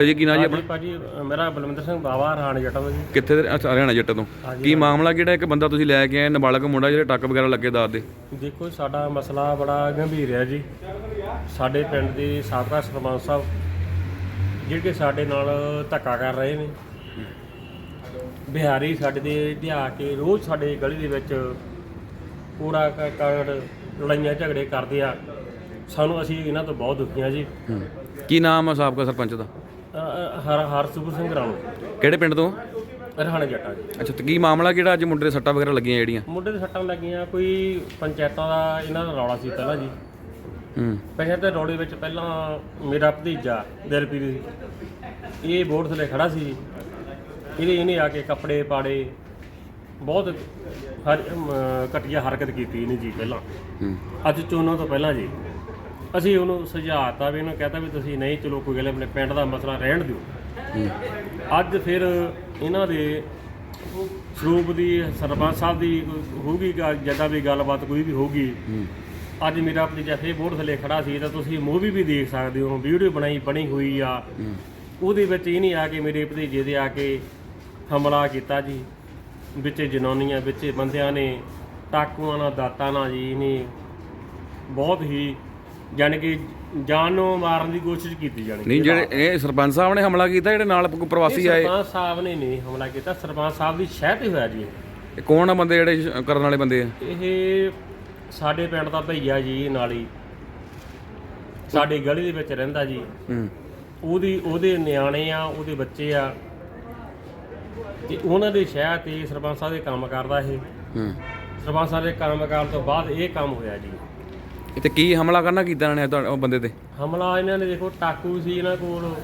ਜੀ ਕੀ ਨਾਂ ਜੀ ਆਪਣਾ? ਭਾਜੀ ਮੇਰਾ ਬਲਵਿੰਦਰ ਸਿੰਘ ਬਾਵਾ ਰਾਣ ਜੱਟਾ ਦਾ ਜੀ। ਕਿੱਥੇ ਦੇ ਅੱਛਾ, ਹਰਿਆਣਾ ਜੱਟ ਤੋਂ। ਕੀ ਮਾਮਲਾ ਕਿਹੜਾ? ਇੱਕ ਬੰਦਾ ਤੁਸੀਂ ਲੈ ਕੇ ਆਏ ਨਾਬਾਲਗ ਮੁੰਡਾ ਜਿਹੜੇ ਟੱਕ ਵਗੈਰਾ ਲੱਗੇ ਦਾਦ ਦੇ। ਦੇਖੋ ਜੀ, ਸਾਡਾ ਮਸਲਾ ਬੜਾ ਗੰਭੀਰ ਹੈ ਜੀ। ਸਾਡੇ ਪਿੰਡ ਦੇ ਸਾਬਕਾ ਸਰਪੰਚ ਸਾਹਿਬ ਜਿਹੜੇ ਸਾਡੇ ਨਾਲ ਧੱਕਾ ਕਰ ਰਹੇ ਨੇ। ਬਿਹਾਰੀ ਸਾਡੇ ਦੇ ਢਿਆ ਕੇ ਰੋਜ਼ ਸਾਡੇ ਗਲੀ ਦੇ ਵਿੱਚ ਕੂੜਾ ਕ- ਲੜਾਈਆਂ ਝਗੜੇ ਕਰਦੇ ਆ। ਸਾਨੂੰ ਅਸੀਂ ਇਹਨਾਂ ਤੋਂ ਬਹੁਤ ਦੁਖੀ ਹਾਂ ਜੀ। ਕੀ ਨਾਮ ਆ ਸਾਬਕਾ ਸਰਪੰਚ ਦਾ? ਹਰ ਹਰਸੂਰ ਸਿੰਘ ਰਾਣੋ ਕਿਹੜੇ ਪਿੰਡ ਤੋਂ? ਰਹਾਣਾ ਜੱਟਾ ਜੀ ਅੱਛਾ ਤੇ ਕੀ ਮਾਮਲਾ ਕਿਹੜਾ? ਅੱਜ ਮੁੰਡੇ ਦੇ ਸੱਟਾਂ ਵਗੈਰਾ ਲੱਗੀਆਂ ਜਿਹੜੀਆਂ? ਮੁੰਡੇ ਦੇ ਸੱਟਾਂ ਲੱਗੀਆਂ ਕੋਈ ਪੰਚਾਇਤਾਂ ਦਾ ਇਹਨਾਂ ਦਾ ਰੌਲਾ ਸੀ ਪਹਿਲਾਂ ਜੀ। ਹੂੰ। ਪੰਚਾਇਤ ਦੇ ਰੌਲੇ ਵਿੱਚ ਪਹਿਲਾਂ ਮੇਰਾ ਭਤੀਜਾ ਦਿਲਪ੍ਰੀਤ ਇਹ ਬੋਰਡ ਥੱਲੇ ਖੜਾ ਸੀ। ਜੀ ਇਹਦੇ ਇਹਨੇ ਆ ਕੇ ਕੱਪੜੇ ਪਾੜੇ। ਬਹੁਤ ਹਰ ਘਟੀਆ ਹਰਕਤ ਕੀਤੀ ਇਹਨੇ ਜੀ ਪਹਿਲਾਂ। ਹੂੰ। ਅੱਜ ਚੋਣਾਂ ਤੋਂ ਪਹਿਲਾਂ ਜੀ। ਅਸੀਂ ਉਹਨੂੰ ਸੁਝਾਤਾ ਵੀ ਇਹਨੂੰ ਕਹਤਾ ਵੀ ਤੁਸੀਂ ਨਹੀਂ ਚਲੋ ਕੋਈ ਗੱਲ ਨੀ, ਆਪਣੇ ਪਿੰਡ ਦਾ ਮਸਲਾ ਰਹਿਣ ਦਿਓ। ਅੱਜ ਫਿਰ ਇਹਨਾਂ ਦੇ ਸਰੂਪ ਦੀ ਸਰਪੰਚ ਸਾਹਿਬ ਦੀ ਕੋਈ ਹੋਊਗੀ ਗਾ- ਜਿੱਦਾਂ ਵੀ ਗੱਲਬਾਤ ਕੋਈ ਵੀ ਹੋਊਗੀ। ਅੱਜ ਮੇਰਾ ਭਤੀਜਾ ਫੇਰ ਬੋਰਡ ਥੱਲੇ ਖੜਾ ਸੀ ਤਾਂ ਤੁਸੀਂ ਮੂਵੀ ਵੀ ਦੇਖ ਸਕਦੇ ਹੋ ਵੀਡੀਓ ਬਣਾਈ ਬਣੀ ਹੋਈ ਆ। ਉਹਦੇ ਵਿੱਚ ਇਹ ਨਹੀਂ ਆ ਕੇ ਮੇਰੇ ਭਤੀਜੇ ਦੇ ਆ ਕੇ ਹਮਲਾ ਕੀਤਾ ਜੀ। ਵਿੱਚੇ ਜਨਾਨੀਆਂ ਵਿੱਚੇ ਬੰਦਿਆਂ ਨੇ ਟਾਕੂਆਂ ਨਾਲ ਦਾਤਾਂ ਨਾਲ ਜੀ ਇਹਨੇ ਬਹੁਤ ਹੀ ਜਾਣੀ ਕਿ ਜਾਨ ਨੂੰ ਮਾਰਨ ਦੀ ਕੋਸ਼ਿਸ਼ ਕੀਤੀ ਜਾਣੀ ਨਹੀਂ ਜਿਹੜੇ ਇਹ ਸਰਪੰਚ ਸਾਹਿਬ ਨੇ ਹਮਲਾ ਕੀਤਾ ਜਿਹੜੇ ਨਾਲ ਕੋਈ ਪ੍ਰਵਾਸੀ ਆਏ। ਸਰਪੰਚ ਸਾਹਿਬ ਨੇ ਨਹੀਂ ਹਮਲਾ ਕੀਤਾ। ਸਰਪੰਚ ਸਾਹਿਬ ਦੀ ਸ਼ਹਿ ਤੇ ਹੋਇਆ ਜੀ ਇਹ। ਕੌਣ ਆ ਬੰਦੇ ਜਿਹੜੇ ਕਰਨ ਵਾਲੇ ਬੰਦੇ ਆ? ਇਹ ਸਾਡੇ ਪਿੰਡ ਦਾ ਭਈਆ ਜੀ ਨਾਲੀ ਸਾਡੀ ਗਲੀ ਦੇ ਵਿੱਚ ਰਹਿੰਦਾ ਜੀ। ਹੂੰ। ਉਹਦੀ ਉਹਦੇ ਨਿਆਣੇ ਆ ਉਹਦੇ ਬੱਚੇ ਆ। ਤੇ ਉਹਨਾਂ ਦੇ ਸ਼ਹਿਰ ਤੇ ਸਰਪੰਚ ਸਾਹਿਬ ਦੇ ਕੰਮ ਕਰਦਾ ਇਹ। ਹੂੰ। ਸਰਪੰਚ ਸਾਹਿਬ ਦੇ ਕੰਮ ਕਰਨ ਤੋਂ ਬਾਅਦ ਇਹ ਕੰਮ ਹੋਇਆ ਜੀ। ਤੇ ਕੀ ਹਮਲਾ ਕਰਨਾ ਕੀਤਾ ਇਹਨਾਂ ਨੇ ਤੁਹਾਡੇ- ਉਹ ਬੰਦੇ ਤੇ? ਹਮਲਾ ਇਹਨਾਂ ਨੇ ਦੇਖੋ ਟਾਕੂ ਸੀ ਇਹਨਾਂ ਕੋਲ।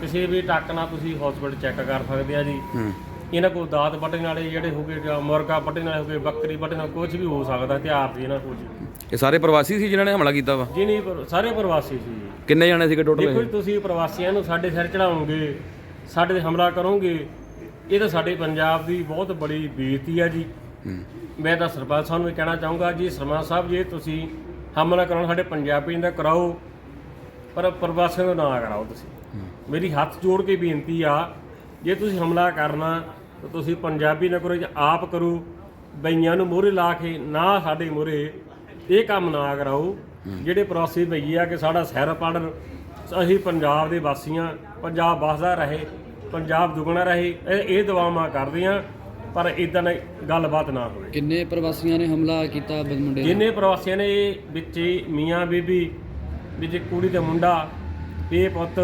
ਕਿਸੇ ਵੀ ਟੱਕ ਨਾਲ ਤੁਸੀਂ ਹਸਪੀਟਲ ਚੈੱਕ ਕਰ ਸਕਦੇ ਆ ਜੀ। ਹੂੰ। ਇਹਨਾਂ ਕੋਲ ਦਾਤ ਵੱਢਣ ਵਾਲੇ ਜਿਹੜੇ ਹੋਗੇ ਜਾਂ ਮੁਰਗਾ ਵੱਢਣ ਵਾਲੇ ਹੋਗੇ ਬੱਕਰੀ ਵੱਢਣ ਵਾਲਾ ਕੁਝ ਵੀ ਹੋ ਸਕਦਾ ਹਥਿਆਰ ਸੀ ਇਹਨਾਂ ਕੋਲ ਜੀ। ਇਹ ਸਾਰੇ ਪ੍ਰਵਾਸੀ ਸੀ ਜਿਨ੍ਹਾਂ ਨੇ ਹਮਲਾ ਕੀਤਾ ਵਾ? ਜਿਹਨੇ ਪਰ- ਸਾਰੇ ਪ੍ਰਵਾਸੀ ਸੀ ਜੀ। ਕਿੰਨੇ ਜਾਣੇ ਸੀਗੇ ਟੋਟਲ ਦੇਖੋ ਜੀ ਤੁਸੀਂ ਪ੍ਰਵਾਸੀਆਂ ਨੂੰ ਸਾਡੇ ਸਿਰ ਚੜਾਉਂਗੇ ਸਾਡੇ ਤੇ ਹਮਲਾ ਕਰੋਗੇ ਇਹ ਤਾਂ ਸਾਡੇ ਪੰਜਾਬ ਦੀ ਬਹੁਤ ਬੜੀ ਬੇਇੱਜ਼ਤੀ ਆ ਜੀ। ਮੈਂ ਤਾਂ ਸਰਪੰਚ ਸਾਹਿਬ ਨੂੰ ਇਹ ਕਹਿਣਾ ਚਾਹੂੰਗਾ ਜੀ ਸਰਪੰਚ ਸਾਹਿਬ ਜੇ ਤੁਸੀਂ ਹਮਲਾ ਕਰਾਉਣਾ ਸਾਡੇ ਪੰਜਾਬੀ ਦਾ ਕਰਾਓ ਪਰ ਪ੍ਰਵਾਸੀਆਂ ਦਾ ਨਾ ਕਰਾਓ ਤੁਸੀਂ। ਮੇਰੀ ਹੱਥ ਜੋੜ ਕੇ ਬੇਨਤੀ ਆ ਜੇ ਤੁਸੀਂ ਹਮਲਾ ਕਰਨਾ ਤਾਂ ਤੁਸੀਂ ਪੰਜਾਬੀ ਨਾ ਕਰੋ ਜਾਂ ਆਪ ਕਰੋ ਬਈਆਂ ਨੂੰ ਮੋਹਰੇ ਲਾ ਕੇ ਨਾ ਸਾਡੇ ਮੋਹਰੇ ਇਹ ਕੰਮ ਨਾ ਕਰਾਓ ਜਿਹੜੇ ਪ੍ਰਵਾਸੀ ਬਈਏ ਆ ਕਿ ਸਾਡਾ ਸਿਰ ਪੜਨ ਅਸੀਂ ਪੰਜਾਬ ਦੇ ਵਾਸੀਆਂ ਪੰਜਾਬ ਵਸਦਾ ਰਹੇ ਪੰਜਾਬ ਦੁਗਣਾ ਰਹੇ ਇਹ ਇਹ ਦੁਆਵਾਂ ਕਰਦੇ ਆ ਪਰ ਇਦਾਂ ਦੀ ਗੱਲਬਾਤ ਨਾ ਹੋਵੇ। ਕਿੰਨੇ ਪ੍ਰਵਾਸੀਆਂ ਨੇ ਹਮਲਾ ਕੀਤਾ ਬ- ਮੁੰਡੇ ਤੇ? ਜਿੰਨੇ ਪ੍ਰਵਾਸੀਆਂ ਨੇ ਇਹ ਵਿੱਚ ਹੀ ਮੀਆਂ ਬੀਬੀ ਵਿੱਚ ਕੁੜੀ ਤੇ ਮੁੰਡਾ ਇਹ ਪੁੱਤ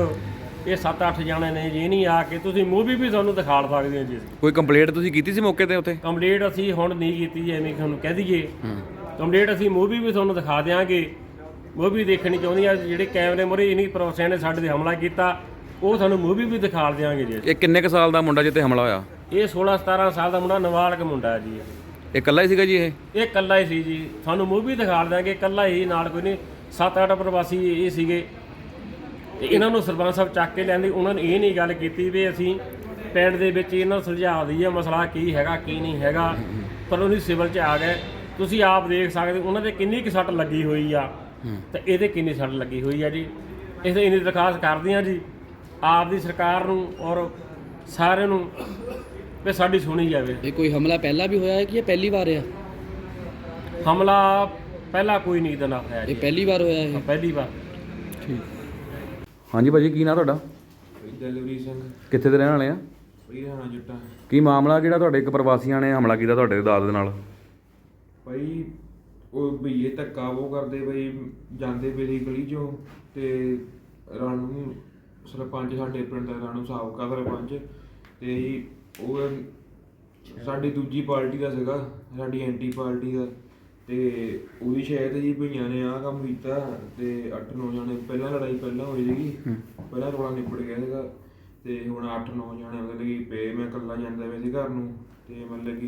ਇਹ 7-8 ਜਾਣੇ ਨੇ ਜੀ ਨਹੀਂ ਆ ਕੇ ਤੁਸੀਂ ਮੂਵੀ ਵੀ ਤੁਹਾਨੂੰ ਦਿਖਾ ਸਕਦੇ ਹੋ ਜੀ ਅਸੀਂ। ਕੋਈ ਕੰਪਲੇਂਟ ਤੁਸੀਂ ਕੀਤੀ ਸੀ ਮੌਕੇ ਤੇ ਉੱਥੇ? ਕੰਪਲੀਟ ਅਸੀਂ ਹੁਣ ਨਹੀਂ ਕੀਤੀ ਜੀ, ਐਵੇਂ ਤੁਹਾਨੂੰ ਕਹਿ ਦਈਏ। ਕੰਪਲੀਟ ਅਸੀਂ ਮੂਵੀ ਵੀ ਤੁਹਾਨੂੰ ਦਿਖਾ ਦਿਆਂਗੇ। ਮੂਵੀ ਦੇਖਣੀ ਚਾਹੁੰਦੀ ਆ ਜਿਹੜੇ ਕੈਮਰੇ ਮੁਰੇ ਇਨੀ ਪ੍ਰਵਾਸੀਆਂ ਨੇ ਸਾਡੇ ਤੇ ਹਮਲਾ ਕੀਤਾ ਉਹ ਤੁਹਾਨੂੰ ਮੂਵੀ ਵੀ ਦਿਖਾ ਦਿਆਂਗੇ ਜੀ ਇਹ ਕਿੰਨੇ ਕ ਸਾਲ ਦਾ ਮੁੰਡਾ ਜਿੱਤੇ ਹਮਲਾ ਹੋਇਆ? ਇਹ 16-17 ਸਾਲ ਦਾ ਮੁੰਡਾ ਨਾਬਾਲਗ ਮੁੰਡਾ ਹੈ ਜੀ ਇਹ। ਇਕੱਲਾ ਹੀ ਸੀਗਾ ਜੀ ਇਹ? ਇਹ ਇਕੱਲਾ ਹੀ ਸੀ ਜੀ। ਤੁਹਾਨੂੰ ਮੂਵੀ ਦਿਖਾ ਦਿਆਂਗੇ ਇਕੱਲਾ ਹੀ ਨਾਲ ਕੋਈ ਨਹੀਂ ਸੱਤ ਅੱਠ ਪ੍ਰਵਾਸੀ ਇਹ ਸੀਗੇ। ਤੇ ਇਹਨਾਂ ਨੂੰ ਸਰਪੰਚ ਸਾਹਿਬ ਚੱਕ ਕੇ ਲੈਂਦੇ ਉਹਨਾਂ ਨੇ ਇਹ ਨਹੀਂ ਗੱਲ ਕੀਤੀ ਵੀ ਅਸੀਂ ਪਿੰਡ ਦੇ ਵਿੱਚ ਇਹਨਾਂ ਨੂੰ ਸੁਲਝਾ ਦਈਏ ਮਸਲਾ ਕੀ ਹੈਗਾ ਕੀ ਨਹੀਂ ਹੈਗਾ। ਪਰ ਉਹਨੀ ਸਿਵਲ 'ਚ ਆ ਗਏ। ਤੁਸੀਂ ਆਪ ਦੇਖ ਸਕਦੇ ਉਹਨਾਂ ਦੇ ਕਿੰਨੀ ਕੁ ਸੱਟ ਲੱਗੀ ਹੋਈ ਆ। ਤੇ ਇਹਦੇ ਕਿੰਨੀ ਸੱਟ ਲੱਗੀ ਹੋਈ ਆ ਜੀ। ਇਸ ਇਹਨੀ ਦਰਖਾਸਤ ਕਰਦੇ ਆ ਜੀ। ਆਪ ਦੀ ਸਰਕਾਰ ਨੂੰ ਔਰ ਸਾਰਿਆਂ ਨੂੰ ਵੀ ਸਾਡੀ ਸੁਣੀ ਜਾਵੇ। ਇਹ ਕੋਈ ਹਮਲਾ ਪਹਿਲਾਂ ਵੀ ਹੋਇਆ ਹੈ ਕਿ ਇਹ ਪਹਿਲੀ ਵਾਰ ਆ? ਹਮਲਾ ਪਹਿਲਾਂ ਕੋਈ ਨਹੀਂ ਇਦਾਂ ਦਾ ਹੋਇਆ ਜੀ। ਇਹ ਪਹਿਲੀ ਵਾਰ ਹੋਇਆ ਇਹ? ਪਹਿਲੀ ਵਾਰ। ਹਾਂਜੀ ਭਾਜੀ ਕੀ ਨਾਂ ਤੁਹਾਡਾ? ਦਲਵਰੀ ਸਿੰਘ। ਕਿੱਥੇ ਦੇ ਰਹਿਣ ਵਾਲੇ ਆ? ਫਰੀ ਰਹਿਣਾ ਜੱਟਾ। ਕੀ ਮਾਮਲਾ ਜਿਹੜਾ ਤੁਹਾਡੇ ਇੱਕ ਪ੍ਰਵਾਸੀਆਂ ਨੇ ਹਮਲਾ ਕੀਤਾ ਤੁਹਾਡੇ ਦਾਦ ਦੇ ਨਾਲ? ਭਾਈ ਉਹ ਭਈਏ ਧੱਕਾ ਉਹ ਕਰਦੇ ਬਈ ਜਾਂਦੇ ਵੇਲੇ ਗਲੀ ਚੋਂ ਤੇ ਰਾਣੂ ਸਰਪੰਚ ਸਾਡੇ ਪਿੰਡ ਦਾ ਰਾਣੂ ਸਾਬਕਾ ਸਰਪੰਚ ਤੇ ਜੀ ਉਹ ਸਾਡੀ ਦੂਜੀ ਪਾਰਟੀ ਦਾ ਸੀਗਾ ਸਾਡੀ ਐਂਟੀ ਪਾਰਟੀ ਦਾ। ਤੇ ਉਹਦੀ ਸ਼ਾਇਦ ਜੀ ਭਈਆਂ ਨੇ ਆਹ ਕੰਮ ਕੀਤਾ ਤੇ 8-9 ਜਣੇ ਪਹਿਲਾਂ ਲੜਾਈ ਪਹਿਲਾਂ ਹੋਈ ਸੀਗੀ। ਪਹਿਲਾਂ ਰੋਲਾ ਨਿਪੜ ਗਿਆ ਸੀਗਾ ਤੇ ਹੁਣ 8-9 ਜਣੇ ਮਤਲਬ ਕਿ ਪਏ ਮੈਂ ਇਕੱਲਾ ਜਾਂਦਾ ਵੈਸੇ ਘਰ ਨੂੰ। ਤੇ ਮਤਲਬ ਕਿ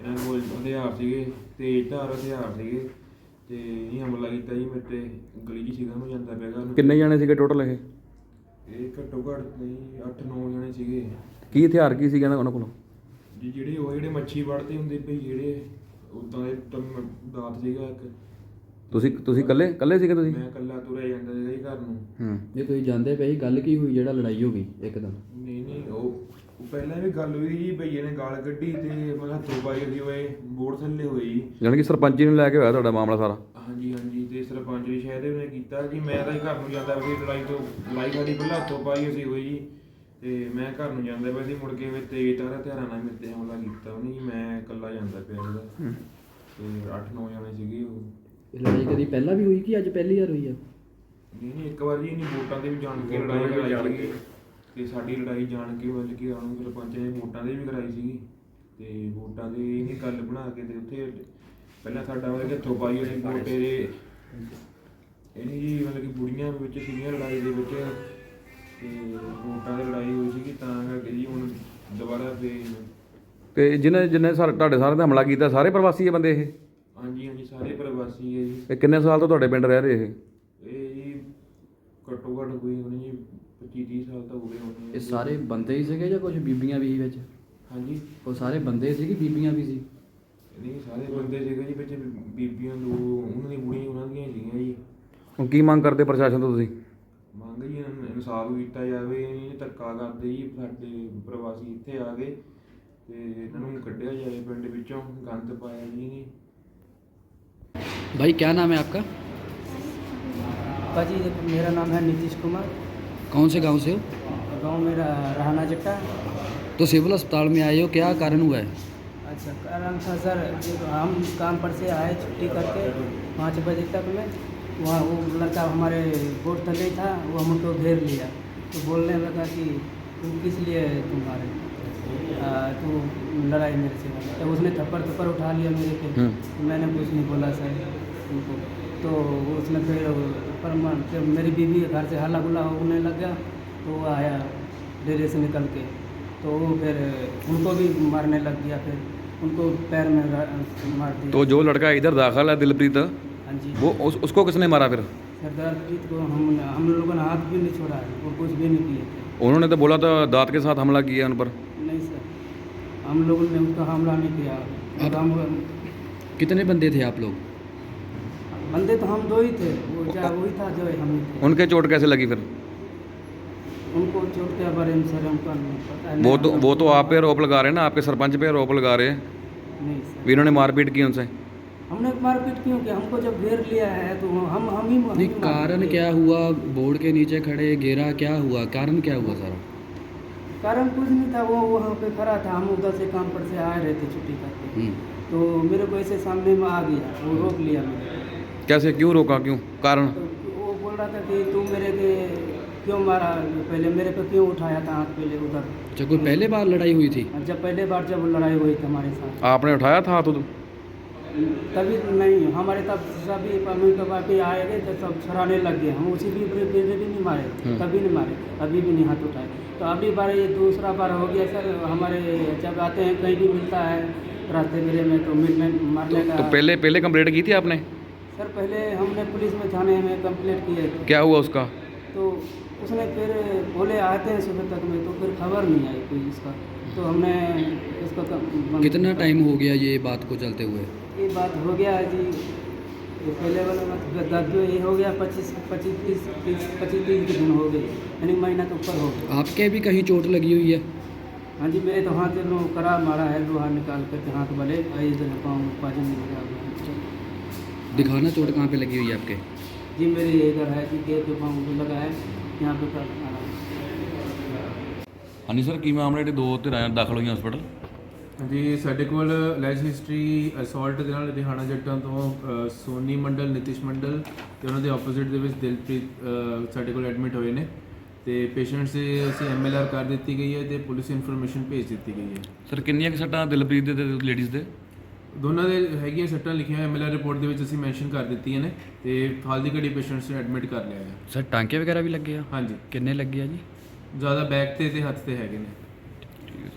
ਇਹਨਾਂ ਕੋਲ ਹਥਿਆਰ ਸੀਗੇ ਤੇਜ਼ ਧਾਰ ਹਥਿਆਰ ਸੀਗੇ। ਤੇ ਇਹ ਹਮਲਾ ਕੀਤਾ ਜੀ ਮੇਰੇ ਤੇ ਗਲੀ 'ਚ ਸੀਗਾ ਮੈਂ ਜਾਂਦਾ ਪਿਆ ਘਰ ਨੂੰ। ਕਿੰਨੇ ਜਾਣੇ ਸੀਗੇ ਟੋਟਲ ਇਹ? ਇਹ ਘੱਟੋ ਘੱਟ ਨਹੀਂ 8-9 ਜਣੇ ਸੀਗੇ। ਕੀ ਹਥਿਆਰ ਕੀ ਸੀਗਾ ਉਹਨਾਂ ਕੋਲ? ਜੀ ਜਿਹੜੇ ਉਹ ਜਿਹੜੇ ਮੱਛੀ ਵੜਦੇ ਹੁੰਦੇ ਭਈ ਜਿਹੜੇ ਉਦਾਂ ਦੇ ਤਮ- ਦਾਤ ਸੀਗਾ ਇੱਕ। ਤੁਸੀਂ ਤੁਸੀਂ ਇਕੱਲੇ ਇਕੱਲੇ ਸੀਗੇ ਤੁਸੀਂ? ਮੈਂ ਇਕੱਲਾ ਤੁਰਿਆ ਜਾਂਦਾ ਸੀਗਾ ਜੀ ਘਰ ਨੂੰ। ਹੂੰ। ਜੇ ਤੁਸੀਂ ਜਾਂਦੇ ਪਏ ਸੀ, ਗੱਲ ਕੀ ਹੋਈ? ਜਿਹੜਾ ਲੜਾਈ ਹੋ ਗਈ ਇੱਕਦਮ। ਨਹੀਂ ਨਹੀਂ ਉਹ ਉਹ ਪਹਿਲਾਂ ਵੀ ਗੱਲ ਹੋਈ ਜੀ ਭਈਏ ਨੇ ਗਾਲ ਕੱਢੀ ਤੇ ਮੈਂ ਹੱਥੋਂ ਪਾਈ ਦੀ ਹੋਏ ਬੋਰਡ ਥੱਲੇ ਹੋਈ। ਜਾਣੀ ਕਿ ਸਰਪੰਚੀ ਨੂੰ ਲੈ ਕੇ ਹੋਇਆ ਤੁਹਾਡਾ ਮਾਮਲਾ ਸਾਰਾ? ਹਾਂਜੀ ਹਾਂਜੀ ਤੇ ਸਰਪੰਚ ਵੀ ਸ਼ਾਇਦ ਉਹਨੇ ਕੀਤਾ ਜੀ ਮੈਂ ਤਾਂ ਜੀ ਘਰ ਨੂੰ ਜਾਂਦਾ ਸੀ ਲੜਾਈ ਤੋਂ ਲੜਾਈ ਸਾਡੀ ਪਹਿਲਾਂ ਹੱਥੋਂ ਪਾਈ ਅਸੀਂ ਹੋਈ ਜੀ। ਤੇ ਮੈਂ ਘਰ ਨੂੰ ਜਾਂਦਾ ਪਿਆ ਸੀ ਮੁੜ ਕੇ ਵੀ ਤੇਜ਼ ਤਾਰਾ ਹਥਿਆਰਾਂ ਨਾਲ ਮੇਰੇ ਤੇ ਹਮਲਾ ਕੀਤਾ ਉਹਨੇ ਮੈਂ ਇਕੱਲਾ ਜਾਂਦਾ ਪਿਆ ਉਹਦਾ ਤੇ 8-9 ਜਣੇ ਸੀਗੇ ਉਹ। ਇਹ ਲੜਾਈ ਕਦੀ ਪਹਿਲਾਂ ਵੀ ਹੋਈ ਕਿ ਅੱਜ ਪਹਿਲੀ ਵਾਰ ਹੋਈ ਆ? ਨਹੀਂ ਨਹੀਂ ਇੱਕ ਵਾਰ ਜੀ ਇਹਨੇ ਵੋਟਾਂ ਦੇ ਵੀ ਜਾਣ ਕੇ ਲੜਾਈ ਕਰਾਈ ਸੀਗੀ। ਤੇ ਸਾਡੀ ਲੜਾਈ ਜਾਣ ਕੇ ਵੱਜ ਕੇ ਆਉਂ ਸਰਪੰਚ ਨੇ ਵੋਟਾਂ ਦੇ ਵੀ ਕਰਾਈ ਸੀਗੀ। ਤੇ ਵੋਟਾਂ ਦੇ ਇਹਨੇ ਗੱਲ ਬਣਾ ਕੇ ਤੇ ਉੱਥੇ ਪਹਿਲਾਂ ਸਾਡਾ ਮਤਲਬ ਕਿ ਹੱਥੋਂ ਪਾਈ ਹੋਈ ਵੋਟੇ ਦੇ। ਇਹਨੀ ਜੀ ਮਤਲਬ ਕਿ ਬੁੜੀਆਂ ਵਿੱਚ ਸੀਗੀਆਂ ਲੜਾਈ ਦੇ ਵਿੱਚ। ਤੇ ਵੋਟਾਂ ਦੀ ਲੜਾਈ ਹੋਈ ਸੀਗੀ ਤਾਂ ਕਰਕੇ ਜੀ ਹੁਣ ਦੁਬਾਰਾ ਫੇਰ ਤੇ ਜਿਹਨੇ ਜਿਹਨੇ ਸਾਰੇ ਤੁਹਾਡੇ ਸਾਰੇ ਤੇ ਹਮਲਾ ਕੀਤਾ ਸਾਰੇ ਪ੍ਰਵਾਸੀ ਆ ਬੰਦੇ ਇਹ? ਹਾਂਜੀ ਹਾਂਜੀ ਸਾਰੇ ਪ੍ਰਵਾਸੀ ਹੈ ਜੀ। ਇਹ ਕਿੰਨੇ ਸਾਲ ਤੋਂ ਤੁਹਾਡੇ ਪਿੰਡ ਰਹਿ ਰਹੇ ਇਹ? ਇਹ ਜੀ ਘੱਟੋ ਘੱਟ ਕੋਈ ਹੋਣੀ ਜੀ 25 30 ਸਾਲ ਤਾਂ ਹੋ ਗਏ ਹੋਣੇ। ਇਹ ਸਾਰੇ ਬੰਦੇ ਹੀ ਸੀਗੇ ਜਾਂ ਕੁਝ ਬੀਬੀਆਂ ਵੀ ਸੀ ਵਿੱਚ? ਹਾਂਜੀ। ਉਹ ਸਾਰੇ ਬੰਦੇ ਸੀ ਕਿ ਬੀਬੀਆਂ ਵੀ ਸੀ? ਨਹੀਂ ਸਾਰੇ ਬੰਦੇ ਸੀਗੇ ਜੀ ਵਿੱਚ ਬੀਬੀਆਂ ਦੋ ਉਹਨਾਂ ਦੀ ਬੁੜੀਆਂ ਉਹਨਾਂ ਦੀਆਂ ਸੀਗੀਆਂ ਜੀ। ਹੁਣ ਕੀ ਮੰਗ ਕਰਦੇ ਪ੍ਰਸ਼ਾਸਨ ਤੋਂ ਤੁਸੀਂ? ਇਨਸਾਫ ਕੀਤਾ ਜਾਵੇ ਇਹ ਧੱਕਾ ਕਰਦੇ ਜੀ ਸਾਡੇ ਪ੍ਰਵਾਸੀ ਇੱਥੇ ਆ ਗਏ ਤੇ ਇਹਨਾਂ ਨੂੰ ਕੱਢਿਆ ਜਾਵੇ ਪਿੰਡ ਵਿੱਚੋਂ ਗੰਦ ਪਾਇਆ ਜੀ ਨਹੀਂ भाई क्या नाम है आपका पाजी देखो, मेरा नाम है नीतीश कुमार कौन से गांव से हो गांव मेरा रहना जट्टा तो सिविल अस्पताल में आए हो क्या कारण हुआ है अच्छा कारण था सर देखो, हम काम पर से आए छुट्टी करके पाँच बजे तक में वहाँ वो लड़का हमारे बोर्ड तले ही था वो हमको घेर लिया। तो बोलने लगा कि तुम किस लिए तुम्हारे आ, रहे तो लड़ाई मेरे से तो उसने थप्पड़ थप्पड़ उठा लिया मेरे पे। हम्म। मैंने कुछ नहीं बोला सर उनको। तो उसने फिर पर फिर मेरी बीवी घर से हल्ला गुल्ला होने लग गया तो वो आया डेरे से निकल के। तो वो फिर उनको भी मारने लग गया फिर। उनको पैर में मार दिया। तो जो लड़का इधर दाखिल है दिलप्रीत वो उस, उसको किसने मारा फिर? सरदार प्रीत को हम हम लोगों ने हाथ भी नहीं छोड़ा है और कुछ भी नहीं थे। उन्होंने तो बोला था दांत के साथ हमला किया उन पर। नहीं सर हम लोगों ने उसका हमला नहीं किया। हम कितने बंदे थे आप लोग? बंदे तो हम दो ही थे वो क्या वही था जो हम उनके चोट कैसे लगी फिर? उनको चोट के बारे में सर हमको पता वो तो वो तो आप पे आरोप लगा रहे हैं ना आपके सरपंच पे आरोप लगा रहे हैं। नहीं सर। इन्होंने मारपीट की उनसे। हमने मारपीट क्यों किया? हमको जब घेर लिया है तो हम हम ही नहीं कारण क्या हुआ? बोर्ड के नीचे खड़े घेरा क्या हुआ? कारण क्या हुआ सारा? कारण कुछ नहीं था वो वहाँ पे खड़ा था। हम उधर से काम पर से आ रहे थे छुट्टी करके। हम्म, तो मेरे को ऐसे सामने में आ गया वो रोक लिया मेरे कैसे क्यों रोका क्यों? कारण? तो वो बोल रहा था कि तू मेरे के क्यों मारा? पहले मेरे पे क्यों उठाया था हाथ पहले उधर? अच्छा कोई पहले बार लड़ाई हुई थी? जब पहले बार जब लड़ाई हुई थी हमारे साथ। आपने उठाया था हाथ उधर? तभी नहीं हमारे तब सभी मम्मी पापा भी आए गए तो सब छड़ाने लग गए। हम उसी भी भी, भी, भी नहीं मारे तभी नहीं मारे अभी भी नहीं हाथ उठाए। तो अभी बार ये दूसरा बार हो गया सर हमारे जब आते हैं कहीं भी मिलता है रास्ते मेरे में तो मिलने मारने का तो पहले पहले कंप्लेंट की थी आपने? सर पहले हमने पुलिस में थाने में कंप्लेंट किए है। क्या हुआ उसका? तो उसने फिर बोले आते हैं सुबह तक में तो फिर खबर नहीं आई कोई इसका। तो हमने इसको कितना टाइम हो गया ये बात को चलते हुए? ये बात हो गया है जी पहले वाला मत दर्द ये हो गया पच्चीस पच्चीस तीस तीस पच्चीस तीस के दिन हो गए यानी महीना के ऊपर हो गया। आपके भी कहीं चोट लगी हुई है? हाँ जी मेरे तो हाथ में करा मारा है लोहा निकाल करके हाथ वाले और इधर पाँव पाजन। दिखाना चोट कहाँ पे लगी हुई है आपके? जी मेरे इधर है पैर पे पाँव लगा है यहाँ पे ਹਾਂਜੀ ਸਰ ਕੀ ਮਾਮਲਾ ਜਿਹੜੇ ਦੋ ਤੇ ਰਾਇਨ ਦਾਖਲ ਹੋਈਆਂ ਹਸਪੀਟਲ ਜੀ ਸਾਡੇ ਕੋਲ ਲੈਜ ਹਿਸਟਰੀ ਅਸੌਲਟ ਦੇ ਨਾਲ ਲੁਧਿਆਣਾ ਜੱਟਾਂ ਤੋਂ ਸੋਨੀ ਮੰਡਲ ਨਿਤਿਸ਼ ਮੰਡਲ ਤੇ ਉਹਨਾਂ ਦੇ ਆਪੋਜ਼ਿਟ ਦੇ ਵਿੱਚ ਦਿਲਪ੍ਰੀਤ ਸਾਡੇ ਕੋਲ ਐਡਮਿਟ ਹੋਏ ਨੇ ਤੇ ਪੇਸ਼ੈਂਟਸ ਦੇ ਅਸੀਂ ਐਮਐਲਆਰ ਕਰ ਦਿੱਤੀ ਗਈ ਹੈ ਤੇ ਪੁਲਿਸ ਇਨਫੋਰਮੇਸ਼ਨ ਭੇਜ ਦਿੱਤੀ ਗਈ ਹੈ। ਸਰ ਕਿੰਨੀਆਂ ਕੁ ਸੱਟਾਂ ਦਿਲਪ੍ਰੀਤ ਦੇ ਤੇ ਲੇਡੀਜ਼ ਦੇ? ਦੋਨਾਂ ਦੇ ਹੈਗੀਆਂ ਸੱਟਾਂ ਲਿਖੀਆਂ ਐਮਐਲਆਰ ਰਿਪੋਰਟ ਦੇ ਵਿੱਚ ਅਸੀਂ ਮੈਂਸ਼ਨ ਕਰ ਦਿੱਤੀਆਂ ਨੇ ਤੇ ਹਾਲ ਦੀ ਘੜੀ ਪੇਸ਼ੈਂਟਸ ਨੂੰ ਐਡਮਿਟ ਕਰ ਲਿਆ ਹੈ। ਸਰ ਟਾਂਕੇ ਵਗੈਰਾ ਵੀ ਲੱਗੇ ਆ? ਹਾਂਜੀ। ਕਿੰਨੇ ਲੱਗੇ ਆ ਜੀ? ਜ਼ਿਆਦਾ ਬੈਕ ਤੇ ਤੇ ਹੱਥ ਤੇ ਹੈਗੇ ਨੇ। ਠੀਕ ਹੈ